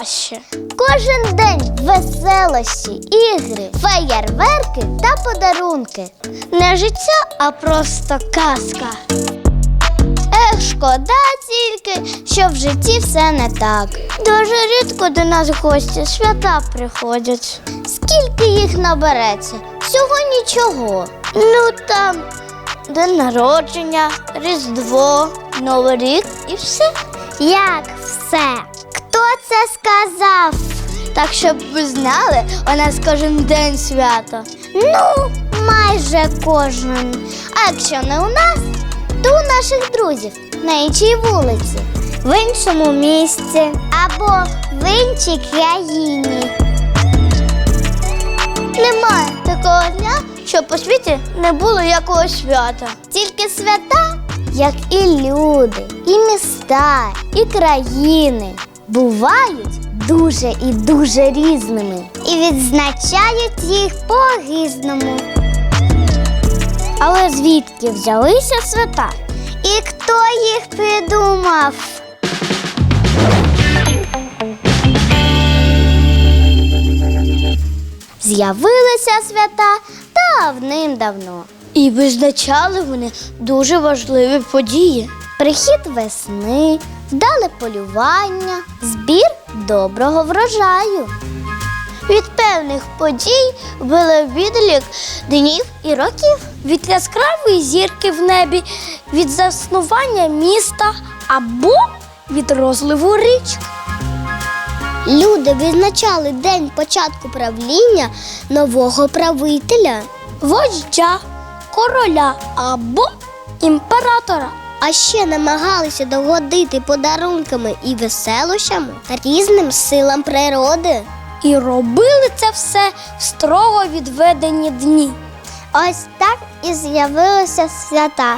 краще? Кожен день веселощі, ігри, феєрверки та подарунки. Не життя, а просто казка. Ех, шкода тільки, що в житті все не так. Дуже рідко до нас гості свята приходять. Скільки їх набереться? Всього нічого. Ну там день народження, Різдво, Новий рік і все. Як все? Хто це сказав? Так, щоб ви знали, у нас кожен день свято. Ну, майже кожен. А якщо не у нас, то у наших друзів на іншій вулиці, в іншому місці або в іншій країні. Немає такого дня, щоб по світі не було якогось свята. Тільки свята, як і люди, і міста, і країни, бувають дуже і дуже різними і відзначають їх по-різному. Але звідки взялися свята? І хто їх придумав? З'явилися свята давним-давно. І визначали вони дуже важливі події. Прихід весни, вдале полювання, збір доброго врожаю. Від певних подій було відлік днів і років. Від яскравої зірки в небі, від заснування міста або від розливу річки. Люди відзначали день початку правління нового правителя, вождя, короля або імператора. А ще намагалися догодити подарунками і веселощами різним силам природи. І робили це все в строго відведені дні. Ось так і з'явилися свята.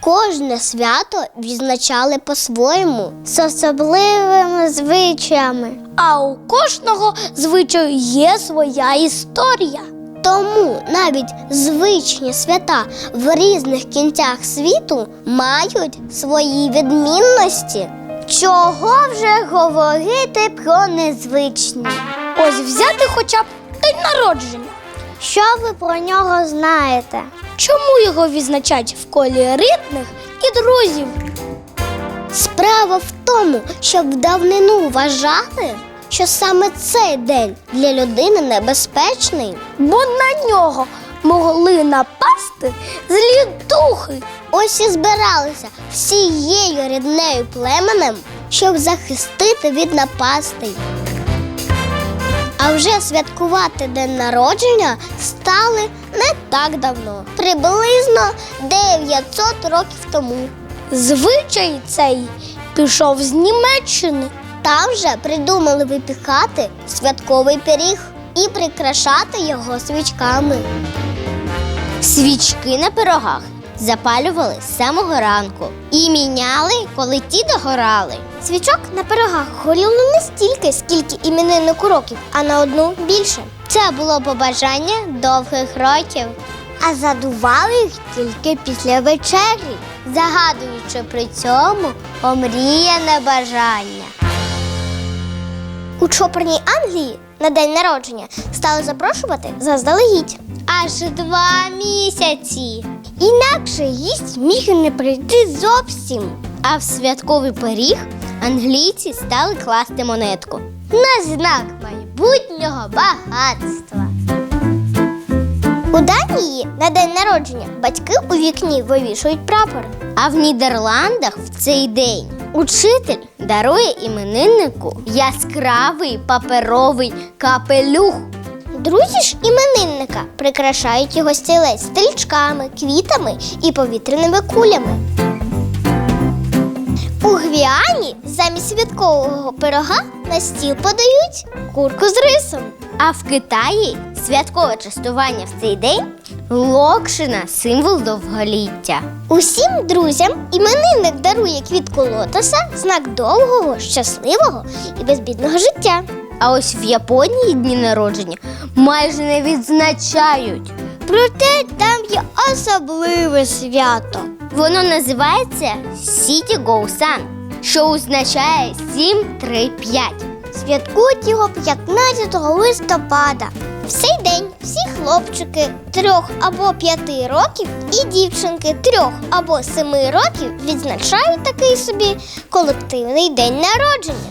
Кожне свято відзначали по-своєму з особливими звичаями. А у кожного звичаю є своя історія. Тому навіть звичні свята в різних кінцях світу мають свої відмінності. Чого вже говорити про незвичні? Ось взяти хоча б день народження. Що ви про нього знаєте? Чому його відзначають в колі рідних і друзів? Справа в тому, що в давнину вважали, що саме цей день для людини небезпечний. Бо на нього могли напасти злі духи. Ось і збиралися всією ріднею племенем, щоб захистити від напастей. А вже святкувати день народження стали не так давно, приблизно 900 років тому. Звичай цей пішов з Німеччини. Там же придумали випікати святковий пиріг і прикрашати його свічками. Свічки на пирогах запалювали з самого ранку і міняли, коли ті догорали. Свічок на пирогах горіло не стільки, скільки імениннику років, а на одну більше. Це було побажання довгих років. А задували їх тільки після вечері, загадуючи при цьому омріяне бажання. У чопорній Англії на день народження стали запрошувати заздалегідь. Аж два місяці. Інакше гість міг не прийти зовсім. А в святковий пиріг англійці стали класти монетку на знак майбутнього багатства. У Данії на день народження батьки у вікні вивішують прапор. А в Нідерландах в цей день учитель дарує імениннику яскравий паперовий капелюх. Друзі ж іменинника прикрашають його стілець стрічками, квітами і повітряними кулями. У Гвіані замість святкового пирога на стіл подають курку з рисом. А в Китаї святкове частування в цей день локшина символ довголіття. Усім друзям іменинник дарує квітку лотоса, знак довгого, щасливого і безбідного життя. А ось в Японії дні народження майже не відзначають. Проте там є особливе свято. Воно називається City Go Sun. що означає 7, 3, 5. Святкують його 15 листопада. В цей день всі хлопчики трьох або п'яти років і дівчинки трьох або семи років відзначають такий собі колективний день народження.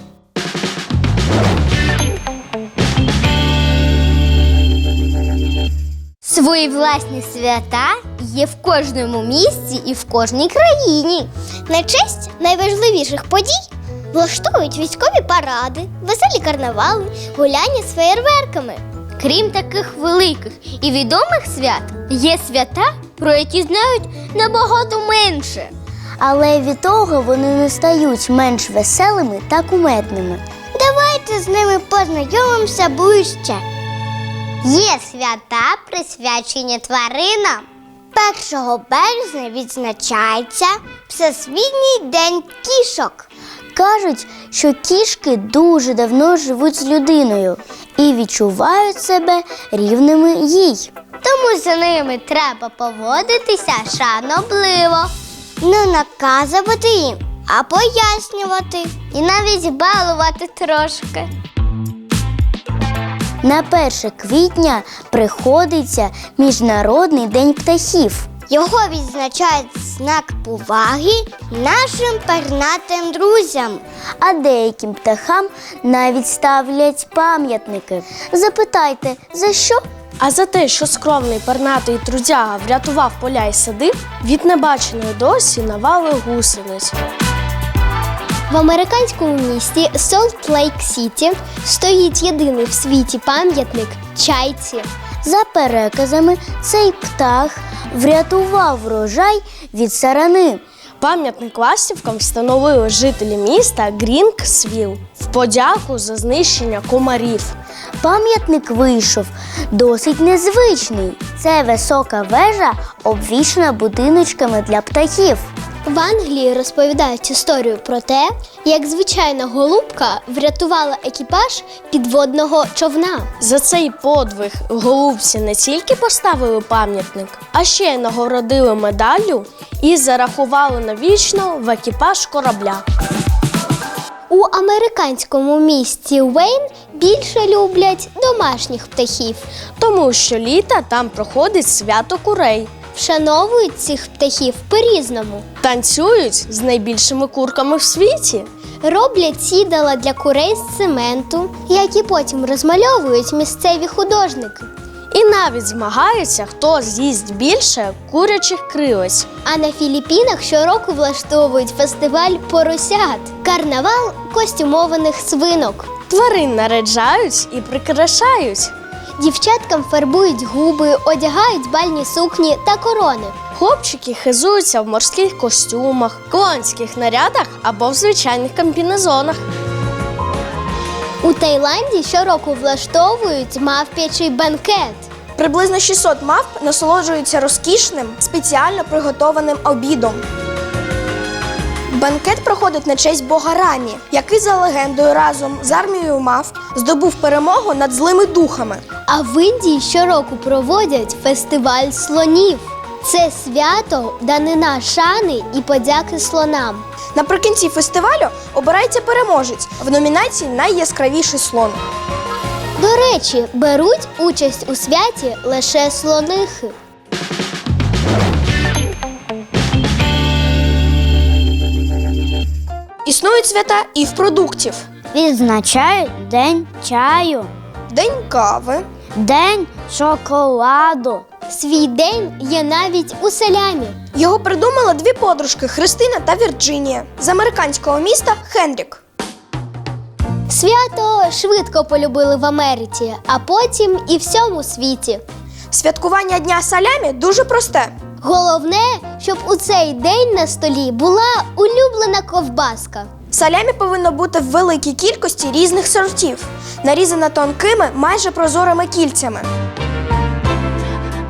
Свої власні свята є в кожному місці і в кожній країні. На честь найважливіших подій влаштовують військові паради, веселі карнавали, гуляння з феєрверками. Крім таких великих і відомих свят, є свята, про які знають набагато менше. Але від того вони не стають менш веселими та кумедними. Давайте з ними познайомимося ближче. Є свята, присвячені тваринам. 1 березня відзначається Всесвітній день кішок. Кажуть, що кішки дуже давно живуть з людиною і відчувають себе рівними їй. Тому за ними треба поводитися шанобливо. Не наказувати їм, а пояснювати і навіть балувати трошки. На 1 квітня приходиться Міжнародний день птахів. Його відзначають знак поваги нашим пернатим друзям. А деяким птахам навіть ставлять пам'ятники. Запитайте, за що? А за те, що скромний пернатий трудяга врятував поля й сади, від небаченої досі навали гусениць. В американському місті Солт Лейк Сіті стоїть єдиний в світі пам'ятник чайці. За переказами, цей птах врятував врожай від сарани. Пам'ятник ластівкам встановили жителі міста Грінксвіл в подяку за знищення комарів. Пам'ятник вийшов досить незвичний. Це висока вежа, обвішана будиночками для птахів. В Англії розповідають історію про те, як звичайна голубка врятувала екіпаж підводного човна. За цей подвиг голубці не тільки поставили пам'ятник, а ще й нагородили медаллю і зарахували навічно в екіпаж корабля. У американському місті Уейн більше люблять домашніх птахів. Тому що літа там проходить свято курей. Вшановують цих птахів по-різному. Танцюють з найбільшими курками в світі. Роблять сідала для курей з цементу, які потім розмальовують місцеві художники. І навіть змагаються, хто з'їсть більше курячих крилець. А на Філіппінах щороку влаштовують фестиваль поросят, карнавал костюмованих свинок. Тварин наряджають і прикрашають. Дівчаткам фарбують губи, одягають бальні сукні та корони. Хлопчики хизуються в морських костюмах, клонських нарядах або в звичайних комбінезонах. У Таїланді щороку влаштовують мавп'ячий банкет. Приблизно 600 мавп насолоджуються розкішним, спеціально приготованим обідом. Банкет проходить на честь бога Рамі, який за легендою разом з армією мавп здобув перемогу над злими духами. А в Індії щороку проводять фестиваль слонів. Це свято данина шани і подяки слонам. Наприкінці фестивалю обирається переможець в номінації Найяскравіший слон. До речі, беруть участь у святі лише слонихи. Існують свята і в продуктів: Відзначають День чаю, День кави, День шоколаду. Свій день є навіть у селямі. Його придумали дві подружки Христина та Вірджинія з американського міста Хенрік. Свято швидко полюбили в Америці, а потім і всьому світі. Святкування Дня салямі дуже просте. Головне, щоб у цей день на столі була улюблена ковбаска. Салямі повинно бути в великій кількості різних сортів, нарізана тонкими, майже прозорими кільцями.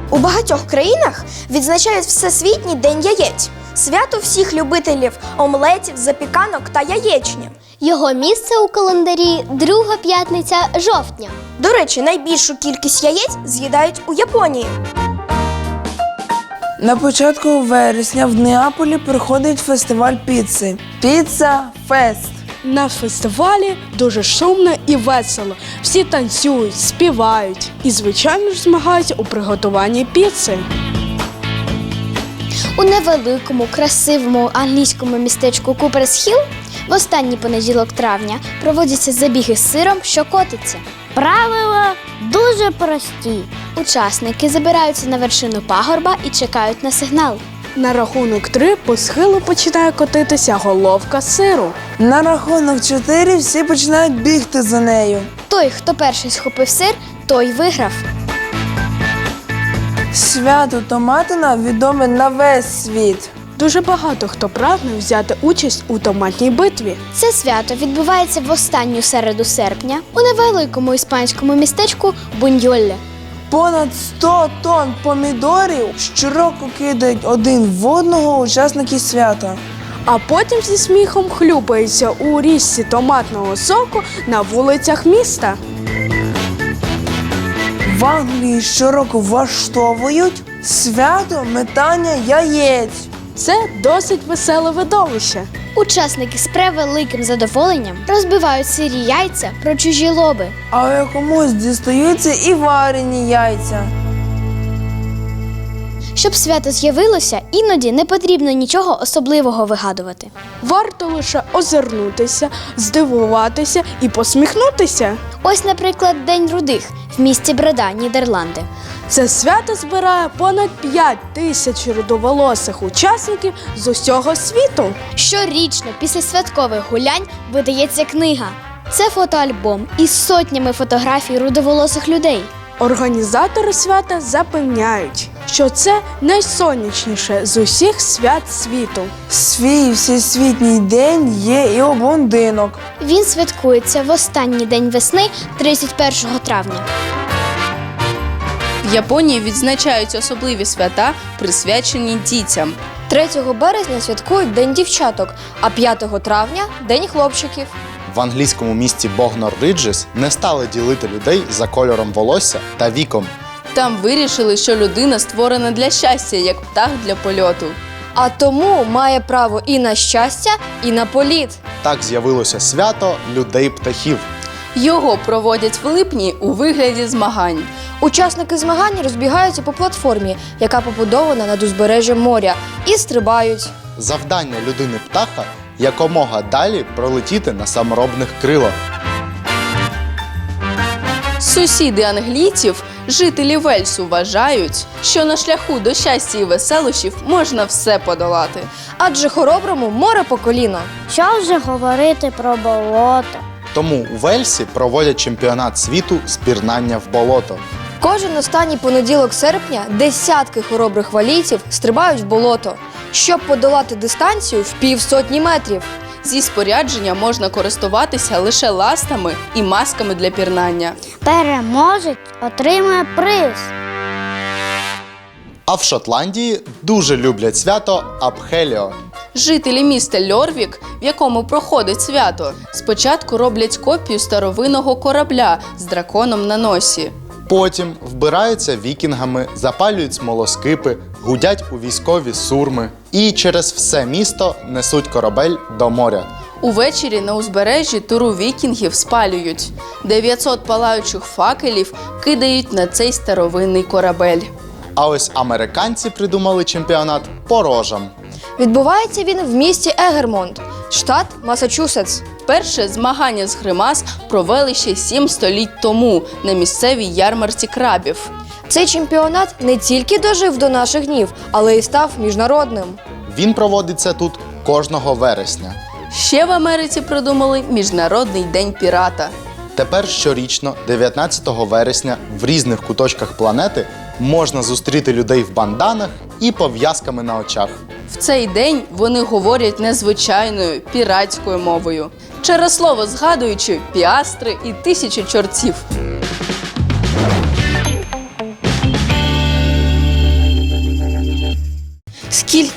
У багатьох країнах відзначають Всесвітній день яєць, свято всіх любителів омлетів, запіканок та яєчні. Його місце у календарі друга п'ятниця жовтня. До речі, найбільшу кількість яєць з'їдають у Японії. На початку вересня в Неаполі проходить фестиваль піци. Піца Фест. На фестивалі дуже шумно і весело. Всі танцюють, співають і, звичайно ж, змагаються у приготуванні піци. У невеликому, красивому англійському містечку Куперс Хіл в останній понеділок травня проводяться забіги з сиром, що котиться. Правила дуже прості. Учасники забираються на вершину пагорба і чекають на сигнал. На рахунок три по схилу починає котитися головка сиру. На рахунок 4 всі починають бігти за нею. Той, хто перший схопив сир, той виграв. Свято Томатина відоме на весь світ. Дуже багато хто прагне взяти участь у томатній битві. Це свято відбувається в останню середу серпня у невеликому іспанському містечку Буньолле. Понад 100 тонн помідорів щороку кидають один в одного учасники свята. А потім зі сміхом хлюпаються у річці томатного соку на вулицях міста. В Англії щороку влаштовують свято метання яєць. Це досить веселе видовище. Учасники з превеликим задоволенням розбивають сирі яйця про чужі лоби. А комусь дістаються і варені яйця. Щоб свято з'явилося, іноді не потрібно нічого особливого вигадувати. Варто лише озирнутися, здивуватися і посміхнутися. Ось, наприклад, День рудих в місті Бреда, Нідерланди. Це свято збирає понад 5 тисяч рудоволосих учасників з усього світу. Щорічно після святкових гулянь видається книга. Це фотоальбом із сотнями фотографій рудоволосих людей. Організатори свята запевняють, що це найсонячніше з усіх свят світу. Свій всесвітній день є і у блондинок. Він святкується в останній день весни, 31 травня. В Японії відзначають особливі свята, присвячені дітям. 3 березня святкують День дівчаток, а 5 травня День хлопчиків. В англійському місті Богнор Риджес не стали ділити людей за кольором волосся та віком. Там вирішили, що людина створена для щастя, як птах для польоту. А тому має право і на щастя, і на політ. Так з'явилося свято людей-птахів. Його проводять в липні у вигляді змагань. Учасники змагань розбігаються по платформі, яка побудована над узбережжям моря, і стрибають. Завдання людини птаха якомога далі пролетіти на саморобних крилах. Сусіди англійців, жителі Вельсу, вважають, що на шляху до щастя і веселощів можна все подолати. Адже хороброму море по коліно. Що вже говорити про болото? Тому у Вельсі проводять чемпіонат світу з пірнання в болото. Кожен останній понеділок серпня десятки хоробрих валійців стрибають в болото, щоб подолати дистанцію в півсотні метрів. Зі спорядження можна користуватися лише ластами і масками для пірнання. Переможець отримує приз. А в Шотландії дуже люблять свято Апхеліо. Жителі міста Льорвік, в якому проходить свято, спочатку роблять копію старовинного корабля з драконом на носі. Потім вбираються вікінгами, запалюють смолоскипи, гудять у військові сурми і через все місто несуть корабель до моря. Увечері на узбережжі туру вікінгів спалюють. 900 палаючих факелів кидають на цей старовинний корабель. А ось американці придумали чемпіонат по рожам. Відбувається він в місті Егермонт, штат Масачусетс. Перше змагання з гримас провели ще сім століть тому на місцевій ярмарці крабів. Цей чемпіонат не тільки дожив до наших днів, але й став міжнародним. Він проводиться тут кожного вересня. Ще в Америці придумали Міжнародний день пірата. Тепер щорічно, 19 вересня, в різних куточках планети можна зустріти людей в банданах і пов'язками на очах. В цей день вони говорять незвичайною піратською мовою, через слово згадуючи піастри і тисячі чортів.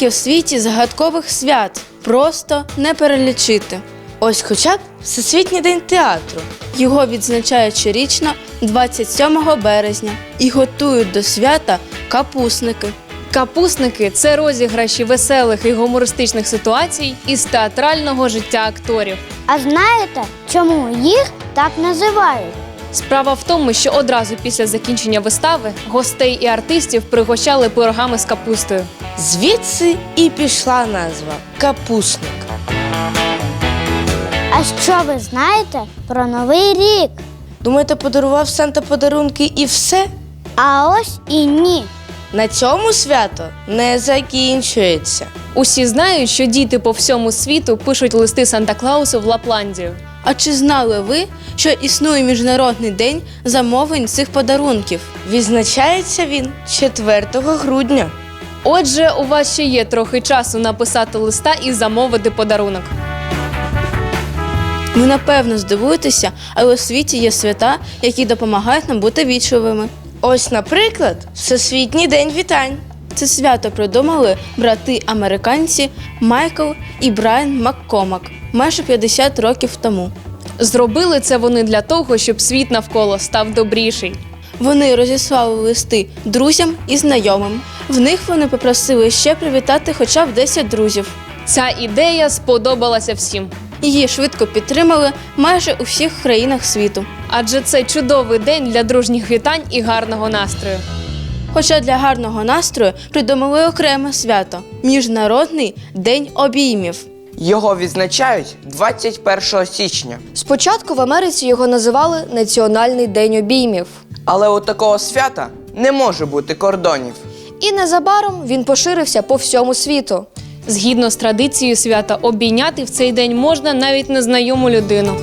Скільки в світі загадкових свят просто не перелічити. Ось хоча б Всесвітній день театру. Його відзначають щорічно 27 березня і готують до свята капусники. Капусники це розіграші веселих і гумористичних ситуацій із театрального життя акторів. А знаєте, чому їх так називають? Справа в тому, що одразу після закінчення вистави гостей і артистів пригощали пирогами з капустою. Звідси і пішла назва капусник. А що ви знаєте про Новий рік? Думаєте, подарував Санта подарунки і все? А ось і ні. На цьому свято не закінчується. Усі знають, що діти по всьому світу пишуть листи Санта Клаусу в Лапландію. А чи знали ви, що існує міжнародний день замовлень цих подарунків? Відзначається він 4 грудня. Отже, у вас ще є трохи часу написати листа і замовити подарунок. Ви напевно здивуєтеся, але у світі є свята, які допомагають нам бути вічливими. Ось, наприклад, Всесвітній день вітань. Це свято придумали брати-американці Майкл і Брайан Маккомак майже 50 років тому. Зробили це вони для того, щоб світ навколо став добріший. Вони розіслали листи друзям і знайомим. В них вони попросили ще привітати хоча б 10 друзів. Ця ідея сподобалася всім. Її швидко підтримали майже у всіх країнах світу. Адже це чудовий день для дружніх вітань і гарного настрою. Хоча для гарного настрою придумали окреме свято Міжнародний день обіймів. Його відзначають 21 січня. Спочатку в Америці його називали Національний день обіймів. Але у такого свята не може бути кордонів. І незабаром він поширився по всьому світу. Згідно з традицією свята, обійняти в цей день можна навіть незнайому людину.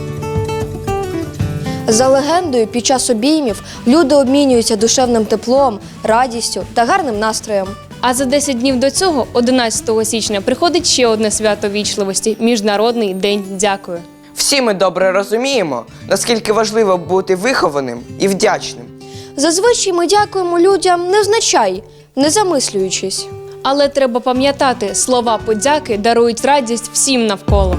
За легендою, під час обіймів люди обмінюються душевним теплом, радістю та гарним настроєм. А за 10 днів до цього, 11 січня, приходить ще одне свято вічливості Міжнародний день дякую. Всі ми добре розуміємо, наскільки важливо бути вихованим і вдячним. Зазвичай ми дякуємо людям невзначай, не замислюючись. Але треба пам'ятати, слова подяки дарують радість всім навколо.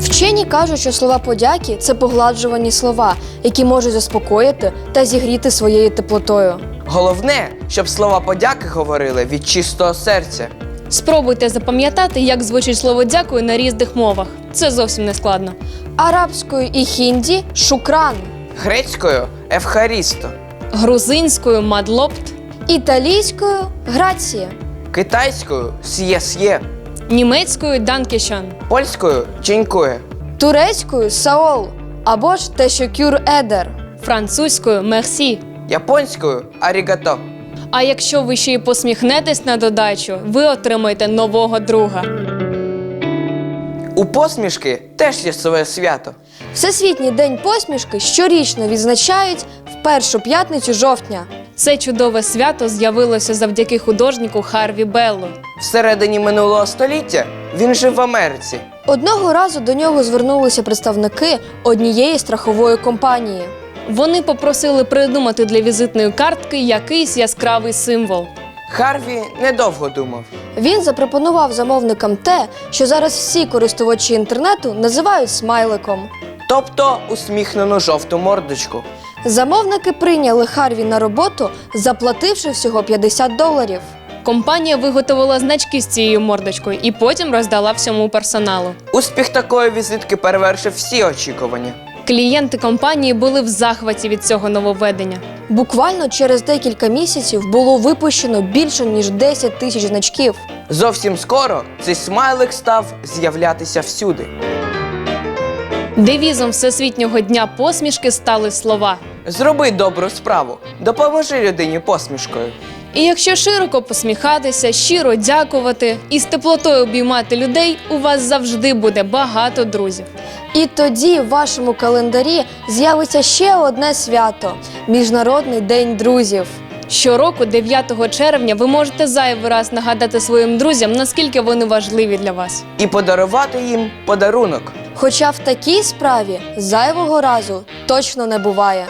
Вчені кажуть, що слова подяки це погладжувані слова, які можуть заспокоїти та зігріти своєю теплотою. Головне, щоб слова подяки говорили від чистого серця. Спробуйте запам'ятати, як звучить слово дякую на різних мовах. Це зовсім не складно. Арабською і хінді шукран, Грецькою Евхарісто, Грузинською мадлопт, італійською грація, китайською с'є-с'є, німецькою данкешан, польською чинькує, турецькою саол або ж те, що кюр едер. французькою мерсі. Японською арігато. А якщо ви ще й посміхнетесь на додачу, ви отримаєте нового друга. У посмішки теж є своє свято. Всесвітній день посмішки щорічно відзначають в першу п'ятницю жовтня. Це чудове свято з'явилося завдяки художнику Харві Беллу. Всередині минулого століття він жив в Америці. Одного разу до нього звернулися представники однієї страхової компанії. Вони попросили придумати для візитної картки якийсь яскравий символ. Харві недовго думав. Він запропонував замовникам те, що зараз всі користувачі інтернету називають смайликом. Тобто усміхнену жовту мордочку. Замовники прийняли Харві на роботу, заплативши всього 50 доларів. Компанія виготовила значки з цією мордочкою і потім роздала всьому персоналу. Успіх такої візитки перевершив всі очікування. Клієнти компанії були в захваті від цього нововведення. Буквально через декілька місяців було випущено більше ніж 10 тисяч значків. Зовсім скоро цей смайлик став з'являтися всюди. Девізом Всесвітнього дня посмішки стали слова. Зроби добру справу, допоможи людині посмішкою. І якщо широко посміхатися, щиро дякувати і з теплотою обіймати людей, у вас завжди буде багато друзів. І тоді в вашому календарі з'явиться ще одне свято Міжнародний день друзів. Щороку, 9 червня, ви можете зайвий раз нагадати своїм друзям, наскільки вони важливі для вас. І подарувати їм подарунок. Хоча в такій справі зайвого разу точно не буває.